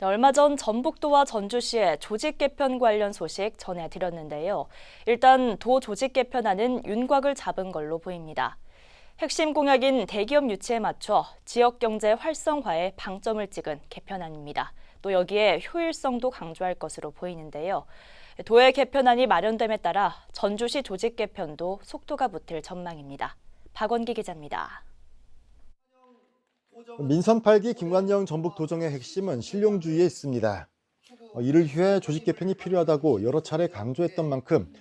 네, 얼마 전 전북도와 전주시의 조직 개편 관련 소식 전해드렸는데요. 일단 도 조직 개편안은 윤곽을 잡은 걸로 보입니다. 핵심 공약인 대기업 유치에 맞춰 지역 경제 활성화에 방점을 찍은 개편안입니다. 또 여기에 효율성도 강조할 것으로 보이는데요. 도의 개편안이 마련됨에 따라 전주시 조직 개편도 속도가 붙을 전망입니다. 박원기 기자입니다. 민선 8기 김관영 전북 도정의 핵심은 실용주의에 있습니다. 어, 이를 위해 조직 개편이 필요하다고 여러 차례 강조했던 만큼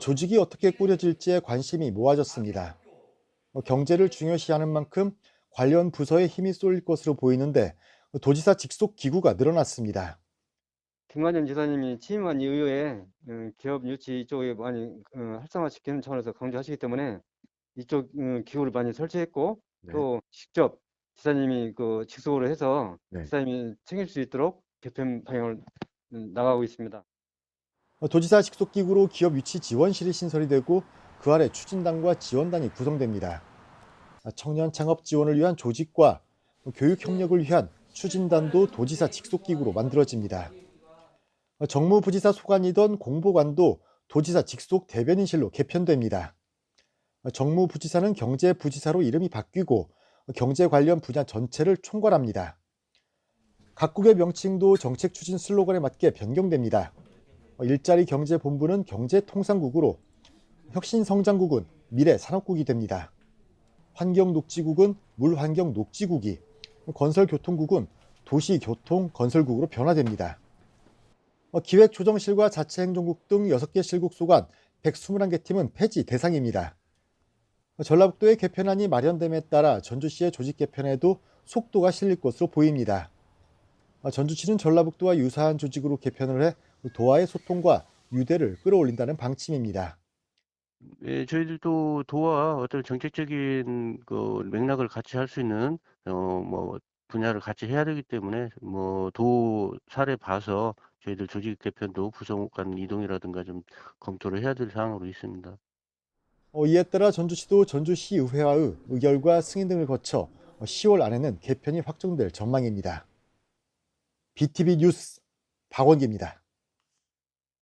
조직이 어떻게 꾸려질지에 관심이 모아졌습니다. 어, 경제를 중요시하는 만큼 관련 부서에 힘이 쏠릴 것으로 보이는데 도지사 직속 기구가 늘어났습니다. 김관영 지사님이 취임한 이후에 어, 기업 유치 이쪽에 많이 어, 활성화시키는 차원에서 강조하시기 때문에 이쪽 어, 기구를 많이 설치했고 네. 또 직접 지사님이 그 직속으로 해서 네. 지사님이 챙길 수 있도록 개편 방향을 음, 나가고 있습니다. 어, 도지사 직속 기구로 기업 유치 지원실이 신설이 되고 그 아래 추진단과 지원단이 구성됩니다. 아, 청년 창업 지원을 위한 조직과 교육 협력을 위한 추진단도 도지사 직속 기구로 만들어집니다. 어, 정무부지사 소관이던 공보관도 도지사 직속 대변인실로 개편됩니다. 어, 정무부지사는 경제부지사로 이름이 바뀌고 어, 경제 관련 분야 전체를 총괄합니다. 각국의 명칭도 정책 추진 슬로건에 맞게 변경됩니다. 어, 일자리 경제 본부는 경제 통상국으로 혁신 성장국은 미래 산업국이 됩니다. 환경 녹지국은 물환경 녹지국이, 건설 교통국은 도시 교통 건설국으로 변화됩니다. 어, 기획조정실과 자체행정국 등 6개 실국 소관 121개 팀은 폐지 대상입니다. 어, 전라북도의 개편안이 마련됨에 따라 전주시의 조직 개편에도 속도가 실릴 것으로 보입니다. 어, 전주시는 전라북도와 유사한 조직으로 개편을 해 도와의 소통과 유대를 끌어올린다는 방침입니다. 예, 저희들도 도와 어떤 정책적인 그 맥락을 같이 할 수 있는 어 뭐 분야를 같이 해야 되기 때문에 뭐 도 사례 봐서 저희들 조직 개편도 부서 간 이동이라든가 좀 검토를 해야 될 사항으로 있습니다. 어, 이에 따라 전주시도 전주시의회와의 의결과 승인 등을 거쳐 10월 안에는 개편이 확정될 전망입니다. BTV 뉴스 박원기입니다.